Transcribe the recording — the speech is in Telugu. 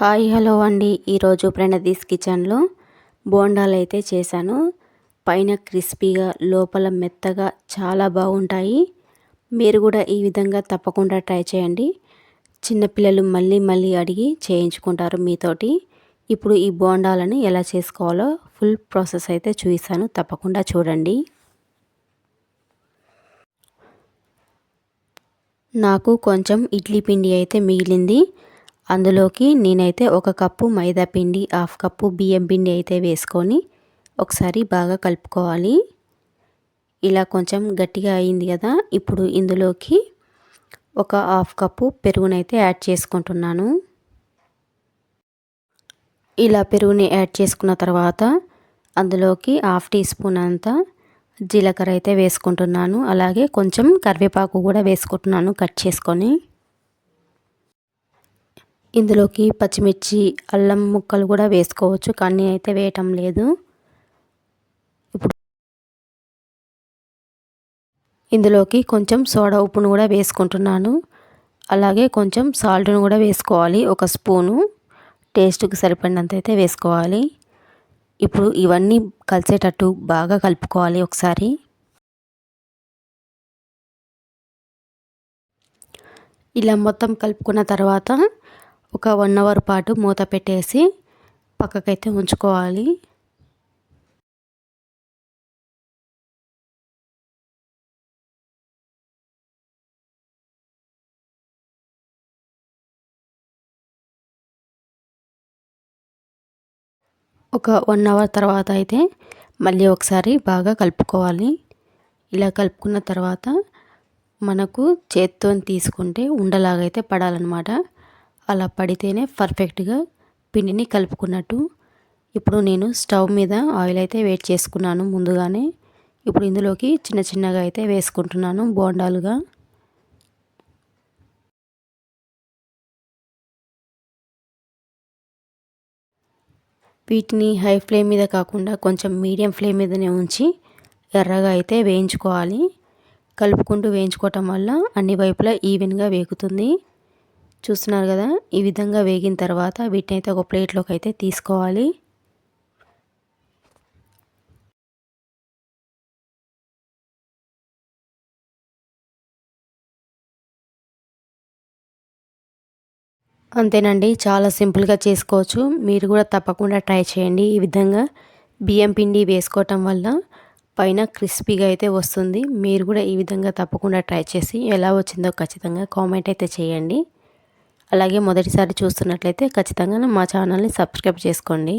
హాయ్ హలో అండి. ఈరోజు ప్రణదీస్ కిచెన్లో బోండాలు అయితే చేశాను. పైన క్రిస్పీగా లోపల మెత్తగా చాలా బాగుంటాయి. మీరు కూడా ఈ విధంగా తప్పకుండా ట్రై చేయండి. చిన్నపిల్లలు మళ్ళీ మళ్ళీ అడిగి చేయించుకుంటారు మీతోటి. ఇప్పుడు ఈ బోండాలను ఎలా చేసుకోవాలో ఫుల్ ప్రాసెస్ అయితే చూపిస్తాను. తప్పకుండా చూడండి. నాకు కొంచెం ఇడ్లీ పిండి అయితే మిగిలింది. అందులోకి నేనైతే ఒక కప్పు మైదా పిండి హాఫ్ కప్పు బియ్యం పిండి అయితే వేసుకొని ఒకసారి బాగా కలుపుకోవాలి. ఇలా కొంచెం గట్టిగా అయింది కదా ఇప్పుడు ఇందులోకి ఒక హాఫ్ కప్పు పెరుగునైతే యాడ్ చేసుకుంటున్నాను. ఇలా పెరుగుని యాడ్ చేసుకున్న తర్వాత అందులోకి హాఫ్ టీ స్పూన్ అంతా జీలకర్ర అయితే వేసుకుంటున్నాను. అలాగే కొంచెం కరివేపాకు కూడా వేసుకుంటున్నాను కట్ చేసుకొని. ఇందులోకి పచ్చిమిర్చి అల్లం ముక్కలు కూడా వేసుకోవచ్చు కానీ అయితే వేయటం లేదు. ఇప్పుడు ఇందులోకి కొంచెం సోడా ఉప్పును కూడా వేసుకుంటున్నాను. అలాగే కొంచెం సాల్ట్ను కూడా వేసుకోవాలి ఒక స్పూను. టేస్ట్కి సరిపడినంత అయితే వేసుకోవాలి. ఇప్పుడు ఇవన్నీ కలిసేటట్టు బాగా కలుపుకోవాలి ఒకసారి. ఇలా మొత్తం కలుపుకున్న తర్వాత ఒక వన్ అవర్ పాటు మూత పెట్టేసి పక్కకైతే ఉంచుకోవాలి. ఒక వన్ అవర్ తర్వాత అయితే మళ్ళీ ఒకసారి బాగా కలుపుకోవాలి. ఇలా కలుపుకున్న తర్వాత మనకు చేత్తో తీసుకుంటే ఉండలాగైతే పడాలన్నమాట. అలా పడితేనే పర్ఫెక్ట్గా పిండిని కలుపుకున్నట్టు. ఇప్పుడు నేను స్టవ్ మీద ఆయిల్ అయితే వేట్ చేసుకున్నాను ముందుగానే. ఇప్పుడు ఇందులోకి చిన్న చిన్నగా అయితే వేసుకుంటున్నాను బోండాలుగా. వీటిని హై ఫ్లేమ్ మీద కాకుండా కొంచెం మీడియం ఫ్లేమ్ మీదనే ఉంచి ఎర్రగా అయితే వేయించుకోవాలి. కలుపుకుంటూ వేయించుకోవటం వల్ల అన్ని వైపులా ఈవెన్గా వేగుతుంది. చూస్తున్నారు కదా? ఈ విధంగా వేగిన తర్వాత వీటిని అయితే ఒక ప్లేట్లోకి అయితే తీసుకోవాలి. అంతేనండి చాలా సింపుల్గా చేసుకోవచ్చు. మీరు కూడా తప్పకుండా ట్రై చేయండి ఈ విధంగా. బియ్యం పిండి వేసుకోవటం వల్ల పైన క్రిస్పీగా అయితే వస్తుంది. మీరు కూడా ఈ విధంగా తప్పకుండా ట్రై చేసి ఎలా వచ్చిందో ఖచ్చితంగా కామెంట్ అయితే చేయండి. అలాగే మొదటిసారి చూస్తున్నట్లయితే ఖచ్చితంగా మా ఛానల్ని సబ్స్క్రైబ్ చేసుకోండి.